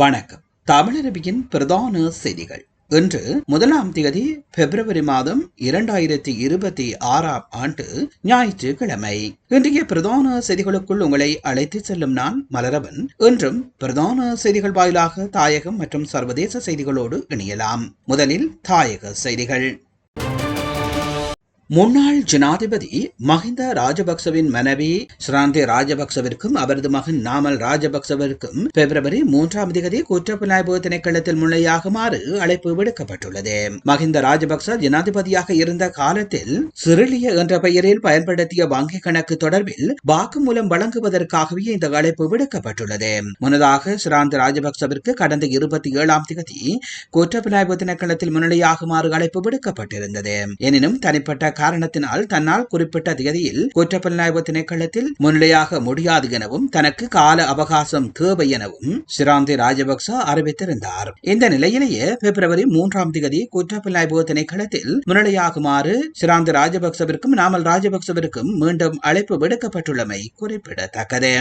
வணக்கம். தமிழரபியின் பிரதான செய்திகள். இன்று முதலாம் தேதி பிப்ரவரி மாதம் இரண்டாயிரத்தி இருபத்தி ஆறாம் ஆண்டு ஞாயிற்றுக்கிழமை. இன்றைய பிரதான செய்திகளுக்குள் உங்களை அழைத்து செல்லும் நான் மலரவன். இன்றும் பிரதான செய்திகள் வாயிலாக தாயகம் மற்றும் சர்வதேச செய்திகளோடு இணையலாம். முதலில் தாயக செய்திகள். முன்னாள் ஜனாதிபதி மஹிந்த ராஜபக்சவின் மனைவி ஸ்ராந்தி ராஜபக்சவிற்கும் அவரது மகன் நாமல் ராஜபக்சவிற்கும் பிப்ரவரி மூன்றாம் தேதி குற்றப்புலனாய்வு திணைக்களத்தில் முன்னையாகுமாறு அழைப்பு விடுக்கப்பட்டுள்ளது. மஹிந்த ராஜபக்ச ஜனாதிபதியாக இருந்த காலத்தில் சிறிலிய என்ற பெயரில் பயன்படுத்திய வங்கி கணக்கு தொடர்பில் வாக்குமூலம் வழங்குவதற்காகவே இந்த அழைப்பு விடுக்கப்பட்டுள்ளது. முன்னதாக ஸ்ராந்தி ராஜபக்சவிற்கு கடந்த இருபத்தி ஏழாம் தேதி குற்றப்புலனாய்வு திணைக்களத்தில் முன்னிலையாகுமாறு அழைப்பு விடுக்கப்பட்டிருந்தது. எனினும் தனிப்பட்ட காரணத்தினால் தன்னால் குறிப்பிட்ட தேதியில் குற்றப்புலனாய்வு திணைக்களத்தில் முன்னிலையாக முடியாது எனவும் தனக்கு கால அவகாசம் தேவை எனவும் சிராந்தி ராஜபக்ச அறிவித்திருந்தார். இந்த நிலையிலேயே பிப்ரவரி மூன்றாம் தேதி குற்றப்புலனாய்வு திணைக்களத்தில் முன்னிலையாகுமாறு சிராந்தி ராஜபக்சவிற்கும் நாமல் ராஜபக்சவிற்கும் மீண்டும் அழைப்பு விடுக்கப்பட்டுள்ளமை குறிப்பிடத்தக்கது.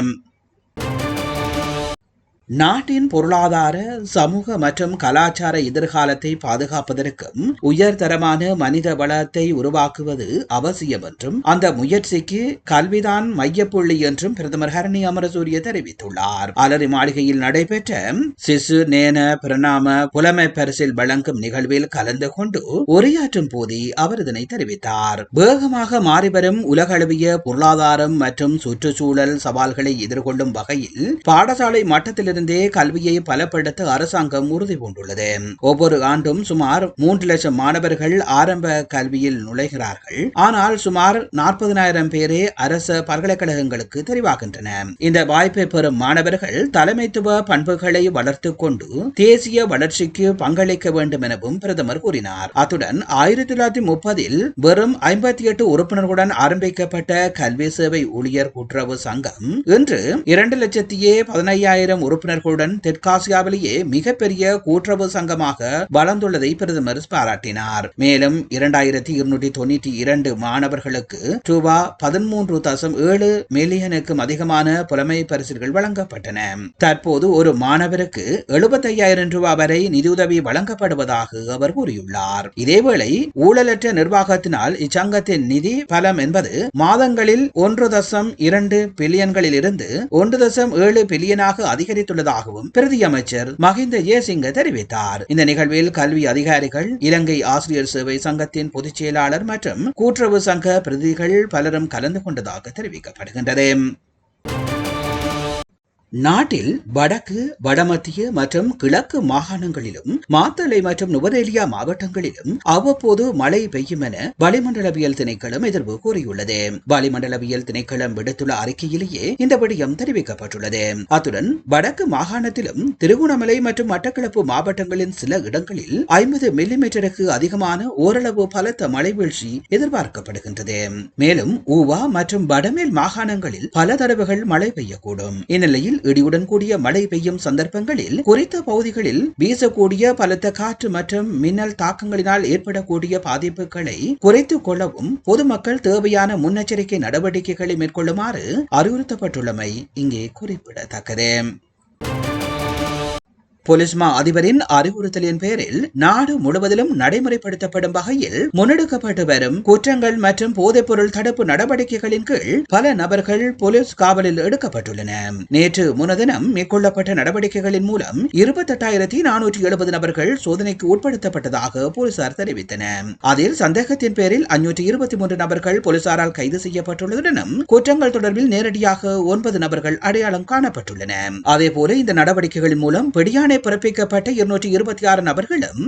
நாட்டின் பொருளாதார சமூக மற்றும் கலாச்சார எதிர்காலத்தை பாதுகாப்பதற்கும் உயர்தரமான மனித வளத்தை உருவாக்குவது அவசியம் என்றும் அந்த முயற்சிக்கு கல்விதான் மையப்புள்ளி என்றும் பிரதமர் ஹரணி அமரசூரிய தெரிவித்துள்ளார். அலரி மாளிகையில் நடைபெற்ற சிசு நேன பிரணாம புலமை பரிசில் வழங்கும் நிகழ்வில் கலந்து கொண்டு உரையாற்றும் போதே அவர் இதனை தெரிவித்தார். வேகமாக மாறிவரும் உலகளவிய பொருளாதாரம் மற்றும் சுற்றுச்சூழல் சவால்களை எதிர்கொள்ளும் வகையில் பாடசாலை மட்டத்திலிருந்து இருந்தே கல்வியை பலப்படுத்த அரசாங்கம் உறுதி பூண்டுள்ளது. ஒவ்வொரு ஆண்டும் சுமார் மூன்று லட்சம் மாணவர்கள் ஆரம்ப கல்வியில் நுழைகிறார்கள். ஆனால் சுமார் நாற்பதனாயிரம் பேரே அரச பல்கலைக்கழகங்களுக்கு தெரிவாகின்றன. இந்த வாய்ப்பை பெறும் மாணவர்கள் தலைமைத்துவ பண்புகளை வளர்த்துக் கொண்டு தேசிய வளர்ச்சிக்கு பங்களிக்க வேண்டும் எனவும் பிரதமர் கூறினார். அத்துடன் ஆயிரத்தி தொள்ளாயிரத்தி முப்பதில் வெறும் ஐம்பத்தி எட்டு உறுப்பினர்களுடன் ஆரம்பிக்கப்பட்ட கல்வி சேவை ஊழியர் கூட்டுறவு சங்கம் இன்று இரண்டு லட்சத்தியே பதினையாயிரம் உறுப்பினர் உறுப்பினர்களுடன் தெற்காசியாவிலேயே மிகப்பெரிய கூட்டுறவு சங்கமாக வளர்ந்துள்ளதை பிரதமர் பாராட்டினார். மேலும் இரண்டாயிரத்தி இருநூற்றி தொண்ணூற்றி இரண்டு மாணவர்களுக்கு ரூபா பதிமூன்று தசம் ஏழு மில்லியனுக்கும் அதிகமான புலமை பரிசுகள் வழங்கப்பட்டன. தற்போது ஒரு மாணவருக்கு எழுபத்தையாயிரம் ரூபாய் வரை நிதியுதவி வழங்கப்படுவதாக அவர் கூறியுள்ளார். இதேவேளை ஊழலற்ற நிர்வாகத்தினால் இச்சங்கத்தின் நிதி பலம் என்பது மாதங்களில் ஒன்று தசம் இரண்டு பில்லியன்களில் இருந்து ஒன்று தசம் ஏழு பில்லியனாக அதிகரித்துள்ள உள்ளதாகவும் பிரதி அமைச்சர் மஹிந்த ஜெயசிங்க தெரிவித்தார். இந்த நிகழ்வில் கல்வி அதிகாரிகள் இலங்கை ஆசிரியர் சேவை சங்கத்தின் பொதுச் செயலாளர் மற்றும் கூட்டுறவு சங்க பிரதிகள் பலரும் கலந்து கொண்டதாக தெரிவிக்கப்படுகின்றது. நாட்டில் வடக்கு வடமத்திய மற்றும் கிழக்கு மாகாணங்களிலும் மாத்தளை மற்றும் நுவரேலியா மாவட்டங்களிலும் அவ்வப்போது மழை பெய்யும் என வளிமண்டலவியல் திணைக்களம் எதிர்ப்பு கூறியுள்ளது. வளிமண்டலவியல் திணைக்களம் விடுத்துள்ள அறிக்கையிலேயே இந்த விடயம் தெரிவிக்கப்பட்டுள்ளது. அத்துடன் வடக்கு மாகாணத்திலும் திருகோணமலை மற்றும் மட்டக்களப்பு மாவட்டங்களின் சில இடங்களில் ஐம்பது மில்லிமீட்டருக்கு அதிகமான ஓரளவு பலத்த மழை வீழ்ச்சி எதிர்பார்க்கப்படுகின்றது. மேலும் ஊவா மற்றும் வடமேல் மாகாணங்களில் பல தடவைகள் மழை பெய்யக்கூடும். இந்நிலையில் இடியுடன் கூடிய மழை பெய்யும் சந்தர்ப்பங்களில் குறித்த பகுதிகளில் வீசக்கூடிய பலத்த காற்று மற்றும் மின்னல் தாக்கங்களினால் ஏற்படக்கூடிய பாதிப்புகளை குறைத்துக் கொள்ளவும் பொதுமக்கள் தேவையான முன்னெச்சரிக்கை நடவடிக்கைகளை மேற்கொள்ளுமாறு அறிவுறுத்தப்பட்டுள்ளமை இங்கே குறிப்பிடத்தக்கது. பொலிஸ்மா அதிபரின் அறிவுறுத்தலின் பேரில் நாடு முழுவதிலும் நடைமுறைப்படுத்தப்படும் வகையில் முன்னெடுக்கப்பட்டு வரும் குற்றங்கள் மற்றும் போதைப்பொருள் தடுப்பு நடவடிக்கைகளின் கீழ் பல நபர்கள் போலீஸ் காவலில் எடுக்கப்பட்டுள்ளன. நேற்று முனதினம் மேற்கொள்ளப்பட்ட நடவடிக்கைகளின் மூலம் இருபத்தெட்டாயிரத்தி நானூற்றி எழுபது நபர்கள் சோதனைக்கு உட்படுத்தப்பட்டதாக போலீசார் தெரிவித்தனர். அதில் சந்தேகத்தின் பேரில் அஞ்சூற்றி இருபத்தி மூன்று நபர்கள் போலீசாரால் கைது செய்யப்பட்டுள்ளதுடனும் குற்றங்கள் தொடர்பில் நேரடியாக ஒன்பது நபர்கள் அடையாளம் காணப்பட்டுள்ளன அதேபோல இந்த நடவடிக்கைகளின் மூலம் பிடியான பிடியாணை பிறப்பிக்கப்பட்ட இருநூற்றி இருபத்தி ஆறு நபர்களும்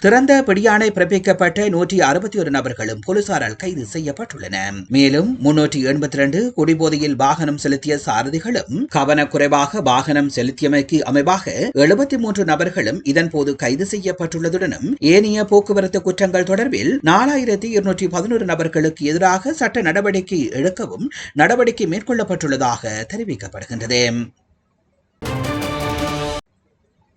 திறந்த பிடியாணை பிறப்பிக்கப்பட்ட நூற்றி அறுபத்தி ஒரு நபர்களும் போலீசாரால் கைது செய்யப்பட்டுள்ளன. மேலும் முன்னூற்றி எண்பத்தி ரெண்டு குடிபோதையில் வாகனம் செலுத்திய சாரதிகளும் கவனக்குறைவாக வாகனம் செலுத்தியமைக்கு அமைவாக எழுபத்தி மூன்று நபர்களும் இதன்போது கைது செய்யப்பட்டுள்ளதுடனும் ஏனைய போக்குவரத்து குற்றங்கள் தொடர்பில் நாலாயிரத்தி இருநூற்றி பதினோரு நபர்களுக்கு எதிராக சட்ட நடவடிக்கை எடுக்கவும் நடவடிக்கை மேற்கொள்ளப்பட்டுள்ளதாக தெரிவிக்கப்படுகின்றது.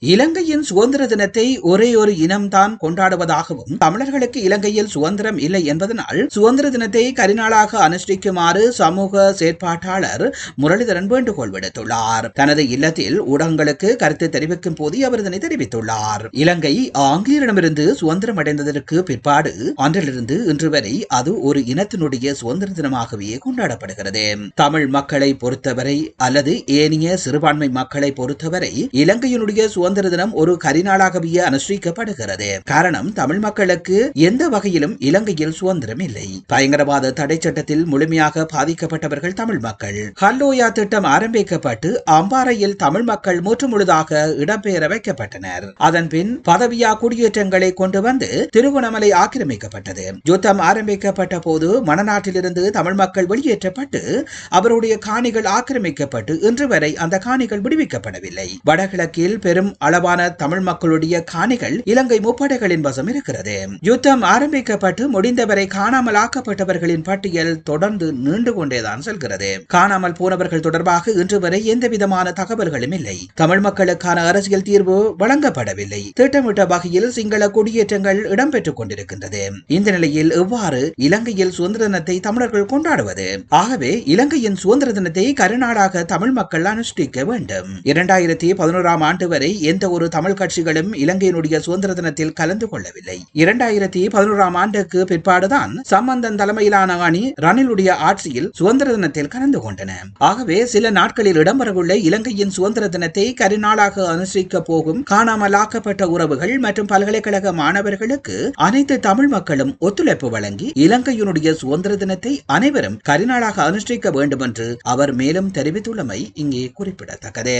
இலங்கையின் சுதந்திர தினத்தை ஒரே ஒரு இனம்தான் கொண்டாடுவதாகவும் தமிழர்களுக்கு இலங்கையில் சுதந்திரம் இல்லை என்பதனால் சுதந்திர தினத்தை கரிநாளாக அனுஷ்டிக்குமாறு சமூக செயற்பாட்டாளர் முரளிதரன் வேண்டுகோள் விடுத்துள்ளார். தனது இல்லத்தில் ஊடகங்களுக்கு கருத்து தெரிவிக்கும் போது அவர் இதனை தெரிவித்துள்ளார். இலங்கை ஆங்கிலேயரிடமிருந்து சுதந்திரம் அடைந்ததற்கு பிற்பாடு அன்றிலிருந்து இன்று வரை அது ஒரு இனத்தினுடைய சுதந்திர தினமாகவே கொண்டாடப்படுகிறது. தமிழ் மக்களை பொறுத்தவரை அல்லது ஏனைய சிறுபான்மை மக்களை பொறுத்தவரை இலங்கையினுடைய சுதந்திர தினம் ஒரு கரிநாளாகவே அனுஷ்டிக்கப்படுகிறது. காரணம் தமிழ் மக்களுக்கு எந்த வகையிலும் இலங்கையில் சுதந்திரம் இல்லை பயங்கரவாத தடை சட்டத்தில் முழுமையாக பாதிக்கப்பட்டவர்கள் தமிழ் மக்கள். ஹல்லோயா திட்டம் ஆரம்பிக்கப்பட்டு அம்பாறையில் தமிழ் மக்கள் முற்றுமுழுதாக இடம்பெயர வைக்கப்பட்டனர். அதன் பின் பதவியா குடியேற்றங்களை கொண்டு வந்து திருவண்ணாமலை ஆக்கிரமிக்கப்பட்டது. யுத்தம் ஆரம்பிக்கப்பட்ட போது மணநாட்டிலிருந்து தமிழ் மக்கள் வெளியேற்றப்பட்டு அவருடைய காணிகள் ஆக்கிரமிக்கப்பட்டு இன்று வரை அந்த காணிகள் விடுவிக்கப்படவில்லை. வடகிழக்கில் பெரும் அளவான தமிழ் மக்களுடைய காணிகள் இலங்கை முப்படைகளின் வசம் இருக்கிறது. யுத்தம் ஆரம்பிக்கப்பட்டு முடிந்தவரை காணாமல் ஆக்கப்பட்டவர்களின் பட்டியல் தொடர்ந்து நீண்டு கொண்டேதான் செல்கிறது. காணாமல் போனவர்கள் தொடர்பாக இன்று வரை எந்த விதமான தகவல்களும் இல்லை. தமிழ் மக்களுக்கான அரசியல் தீர்வு வழங்கப்படவில்லை. திட்டமிட்ட வகையில் சிங்கள குடியேற்றங்கள் இடம்பெற்றுக் கொண்டிருக்கின்றது. இந்த நிலையில் எவ்வாறு இலங்கையில் சுதந்திர தினத்தை தமிழர்கள் கொண்டாடுவது? ஆகவே இலங்கையின் சுதந்திர தினத்தை கருநாடாக தமிழ் மக்கள் அனுஷ்டிக்க வேண்டும். இரண்டாயிரத்தி பதினோராம் ஆண்டு வரை எந்த ஒரு தமிழ் கட்சிகளும் இலங்கையினுடைய சுதந்திர தினத்தில் கலந்து கொள்ளவில்லை. இரண்டாயிரத்தி பதினோராம் ஆண்டுக்கு பிற்பாடுதான் சம்பந்தன் தலைமையிலான அணி ரணிலுடைய ஆட்சியில் சுதந்திர தினத்தில் கலந்து கொண்டன. ஆகவே சில நாட்களில் இடம்பெறவுள்ள இலங்கையின் சுதந்திர தினத்தை கரிநாளாக அனுசரிக்க போகும் காணாமலாக்கப்பட்ட உறவுகள் மற்றும் பல்கலைக்கழக மாணவர்களுக்கு அனைத்து தமிழ் மக்களும் ஒத்துழைப்பு வழங்கி இலங்கையினுடைய சுதந்திர தினத்தை அனைவரும் கரிநாளாக அனுஷ்டிக்க வேண்டும் என்று அவர் மேலும் தெரிவித்துள்ளமை இங்கே குறிப்பிடத்தக்கது.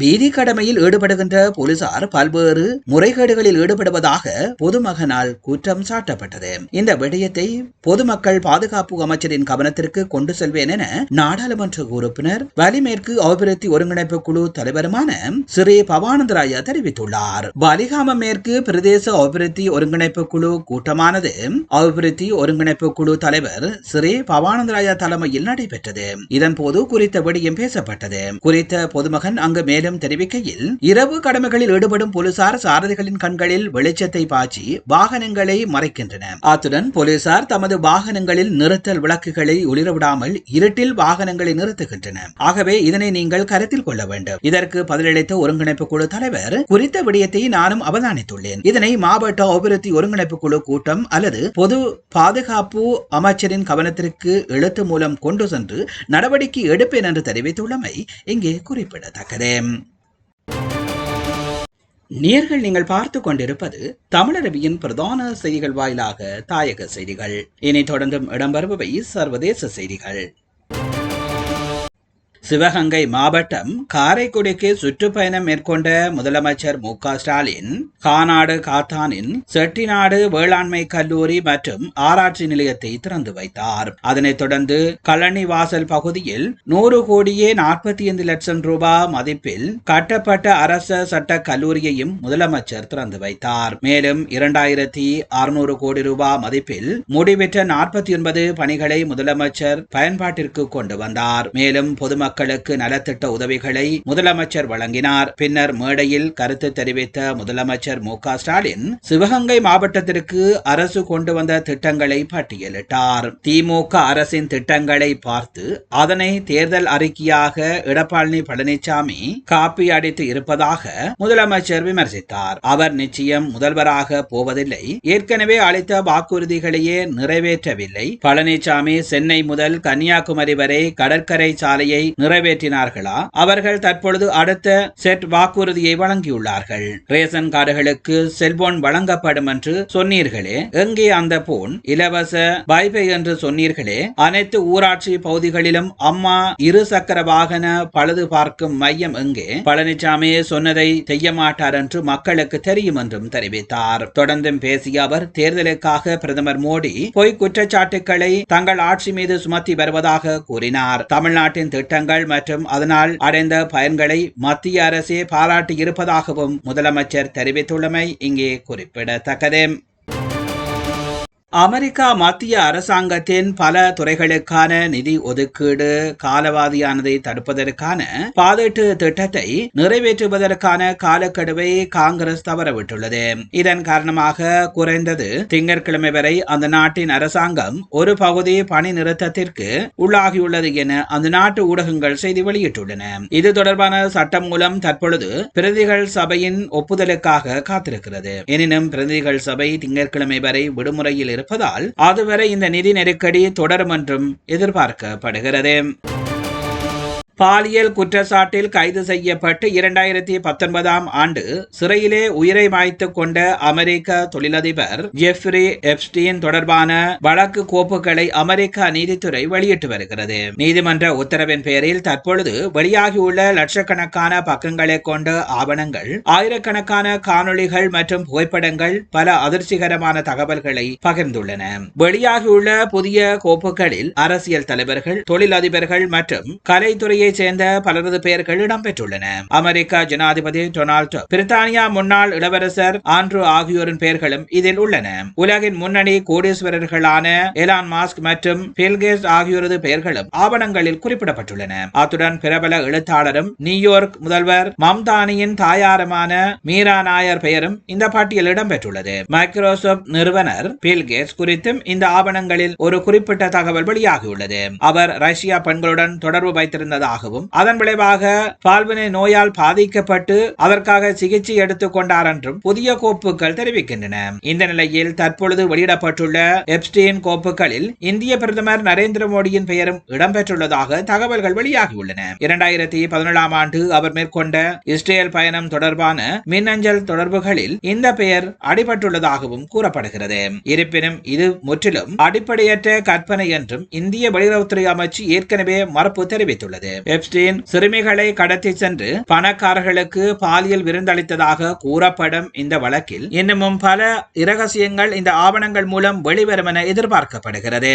வீதி கடமையில் ஈடுபடுகின்ற போலீசார் பல்வேறு முறைகேடுகளில் ஈடுபடுவதாக பொதுமகனால் குற்றம் சாட்டப்பட்டது. இந்த விடயத்தை பொதுமக்கள் பாதுகாப்பு அமைச்சரின் கவனத்திற்கு கொண்டு செல்வேன் என நாடாளுமன்ற உறுப்பினர் வலிமேற்கு அபிவிருத்தி ஒருங்கிணைப்பு குழு தலைவருமான ஸ்ரீ பவானந்தராயா தெரிவித்துள்ளார். வலிகாம மேற்கு பிரதேச அபிவிருத்தி ஒருங்கிணைப்பு குழு கூட்டமானது அபிவிருத்தி ஒருங்கிணைப்பு குழு தலைவர் ஸ்ரீ பவானந்தராயா தலைமையில் நடைபெற்றது. இதன்போது குறித்த விடயம் பேசப்பட்டது. குறித்த பொதுமகன் அங்கு மேலும் தெரிவிக்கையில் இரவு கடமைகளில் ஈடுபடும் போலீசார் சாரதிகளின் கண்களில் வெளிச்சத்தை பாய்ச்சி வாகனங்களை மறைக்கின்றன. அத்துடன் போலீசார் தமது வாகனங்களில் நிறுத்தல் விளக்குகளை ஒளிரவிடாமல் இருட்டில் வாகனங்களை நிறுத்துகின்றன. ஆகவே இதனை நீங்கள் கருத்தில் கொள்ள வேண்டும். இதற்கு பதிலளித்த ஒருங்கிணைப்பு குழு தலைவர் குறித்த விடயத்தை நானும் அவதானித்துள்ளேன். இதனை மாவட்ட அபிவிருத்தி ஒருங்கிணைப்பு குழு கூட்டம் அல்லது பொது பாதுகாப்பு அமைச்சரின் கவனத்திற்கு எழுத்து மூலம் கொண்டு சென்று நடவடிக்கை எடுப்பேன் என்று தெரிவித்துள்ளமை இங்கே குறிப்பிடத்தக்கது. நேர்கள் நீங்கள் பார்த்து கொண்டிருப்பது தமிழரவியின் பிரதான செய்திகள் வாயிலாக தாயக செய்திகள். இனி தொடர்ந்தும் இடம்பெறுபவை சர்வதேச செய்திகள். சிவகங்கை மாவட்டம் காரைக்குடிக்கு சுற்றுப்பயணம் மேற்கொண்ட முதலமைச்சர் மு க ஸ்டாலின் காநாடு காத்தானின் செட்டிநாடு வேளாண்மை கல்லூரி மற்றும் ஆராய்ச்சி நிலையத்தை திறந்து வைத்தார். அதனைத் தொடர்ந்து கழனி வாசல் பகுதியில் நூறு கோடியே நாற்பத்தி ஐந்து லட்சம் ரூபாய் மதிப்பில் கட்டப்பட்ட அரச சட்ட கல்லூரியையும் முதலமைச்சர் திறந்து வைத்தார். மேலும் இரண்டாயிரத்தி அறுநூறு கோடி ரூபாய் மதிப்பில் முடிவெற்ற நாற்பத்தி ஒன்பது பணிகளை முதலமைச்சர் பயன்பாட்டிற்கு கொண்டு வந்தார். மேலும் பொதுமக்கள் மக்களுக்கு நலத்திட்ட உதவிகளை முதலமைச்சர் வழங்கினார். பின்னர் மேடையில் கருத்து தெரிவித்த முதலமைச்சர் மு ஸ்டாலின் சிவகங்கை மாவட்டத்திற்கு அரசு கொண்டு வந்த திட்டங்களை பட்டியலிட்டார். திமுக அரசின் திட்டங்களை பார்த்து அதனை தேர்தல் அறிக்கையாக எடப்பாடி பழனிசாமி காப்பி அடித்து இருப்பதாக முதலமைச்சர் விமர்சித்தார். அவர் நிச்சயம் முதல்வராக போவதில்லை. ஏற்கனவே அளித்த வாக்குறுதிகளையே நிறைவேற்றவில்லை. பழனிசாமி சென்னை முதல் கன்னியாகுமரி வரை கடற்கரை சாலையை நிறைவேற்றினார்களா? அவர்கள் தற்பொழுது அடுத்த செட் வாக்குறுதியை வழங்கியுள்ளார்கள். ரேஷன் கார்டுகளுக்கு செல்போன் வழங்கப்படும் என்று சொன்னீர்களே. எங்கே அந்த போன்? இலவச பைபை என்று சொன்னீர்களே. அனைத்து ஊராட்சி பகுதிகளிலும் அம்மா இரு சக்கர வாகன பழுது பார்க்கும் மையம் எங்கே? பழனிசாமியே சொன்னதை செய்ய மாட்டார் என்று மக்களுக்கு தெரியும் என்றும் தெரிவித்தார். தொடர்ந்தும் பேசிய அவர் தேர்தலுக்காக பிரதமர் மோடி பொய் குற்றச்சாட்டுகளை தங்கள் ஆட்சி மீது சுமத்தி வருவதாக கூறினார். தமிழ்நாட்டின் திட்டங்கள் திட்டங்கள் மற்றும் அதனால் அடைந்த பயன்களை மத்திய அரசே பாராட்டி இருப்பதாகவும் முதலமைச்சர் தெரிவித்துள்ளமை இங்கே குறிப்பிடத்தக்கது. அமெரிக்கா மத்திய அரசாங்கத்தின் பல துறைகளுக்கான நிதி ஒதுக்கீடு காலவாதியானதை தடுப்பதற்கான பாதீட்டு திட்டத்தை நிறைவேற்றுவதற்கான காலக்கெடுவை காங்கிரஸ் தவறவிட்டுள்ளது. இதன் காரணமாக குறைந்தது திங்கட்கிழமை வரை அந்த நாட்டின் அரசாங்கம் ஒரு பகுதி பணி நிறுத்தத்திற்கு உள்ளாகியுள்ளது என அந்த நாட்டு ஊடகங்கள் செய்தி வெளியிட்டுள்ளன. இது தொடர்பான சட்டம் மூலம் தற்பொழுது பிரதிகள் சபையின் ஒப்புதலுக்காக காத்திருக்கிறது. எனினும் பிரதிகள் சபை திங்கட்கிழமை வரை விடுமுறையில் இருப்பதால் அதுவரை இந்த நிதி நெருக்கடி தொடரும் என்றும் எதிர்பார்க்கப்படுகிறது. பாலியல் குற்றச்சாட்டில் கைது செய்யப்பட்டு இரண்டாயிரத்தி பத்தொன்பதாம் ஆண்டு சிறையிலே உயிரை மாய்த்து கொண்ட அமெரிக்க தொழிலதிபர் ஜெஃப்ரி எப்ஸ்டீன் தொடர்பான வழக்கு கோப்புகளை அமெரிக்க நீதித்துறை வெளியிட்டு வருகிறது. நீதிமன்ற உத்தரவின் பேரில் தற்பொழுது வெளியாகியுள்ள லட்சக்கணக்கான பக்கங்களை கொண்ட ஆவணங்கள் ஆயிரக்கணக்கான காணொளிகள் மற்றும் புகைப்படங்கள் பல அதிர்ச்சிகரமான தகவல்களை பகிர்ந்துள்ளன. வெளியாகியுள்ள புதிய கோப்புகளில் அரசியல் தலைவர்கள் தொழிலதிபர்கள் மற்றும் கலைத்துறையை சேர்ந்த பலரது பெயர்கள் இடம்பெற்றுள்ளன. அமெரிக்க ஜனாதிபதி டொனால்டு பிரித்தானியா முன்னாள் இளவரசர் ஆண்ட்ரூ ஆகியோரின் பெயர்களும் இதில் உள்ளன. உலகின் முன்னணி கோடீஸ்வரர்களான எலான் மாஸ்க் மற்றும் பில்கேஸ் ஆகியோரது பெயர்களும் ஆவணங்களில் குறிப்பிடப்பட்டுள்ளன. அத்துடன் பிரபல எழுத்தாளரும் நியூயார்க் முதல்வர் மம்தானியின் தாயாரமான மீரா நாயர் பெயரும் இந்த பட்டியலில் இடம்பெற்றுள்ளது. மைக்ரோசாப்ட் நிறுவனர் பில்கேட்ஸ் குறித்தும் இந்த ஆவணங்களில் ஒரு குறிப்பிட்ட தகவல் வெளியாகியுள்ளது. அவர் ரஷ்யா பெண்களுடன் தொடர்பு வைத்திருந்ததாகவும் அதன் விளைவாக பால்வினை நோயால் பாதிக்கப்பட்டு அதற்காக சிகிச்சை எடுத்துக் கொண்டார் என்றும் புதிய கோப்புகள் தெரிவிக்கின்றன. இந்த நிலையில் தற்பொழுது வெளியிடப்பட்டுள்ள எப்ஸ்டீன் கோப்புகளில் இந்திய பிரதமர் நரேந்திர மோடியின் பெயரும் இடம்பெற்றுள்ளதாக தகவல்கள் வெளியாகியுள்ளன. இரண்டாயிரத்தி பதினேழாம் ஆண்டு அவர் மேற்கொண்ட இஸ்ரேல் பயணம் தொடர்பான மின்னஞ்சல் தொடர்புகளில் இந்த பெயர் அடிபட்டுள்ளதாகவும் கூறப்படுகிறது. இருப்பினும் இது முற்றிலும் அடிப்படையற்ற கற்பனை என்றும் இந்திய வெளியுறவுத்துறை அமைச்சு ஏற்கனவே மறுப்பு தெரிவித்துள்ளது. எப்ஸ்டீன் சிறுமிகளை கடத்தி சென்று பணக்காரர்களுக்கு பாலியல் விருந்தளித்ததாக கூறப்படும் இந்த வழக்கில் இன்னமும் பல இரகசியங்கள் இந்த ஆவணங்கள் மூலம் வெளிவரும் என எதிர்பார்க்கப்படுகிறது.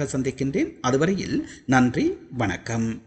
சந்திக்கின்றேன். அதுவரையில் நன்றி வணக்கம்.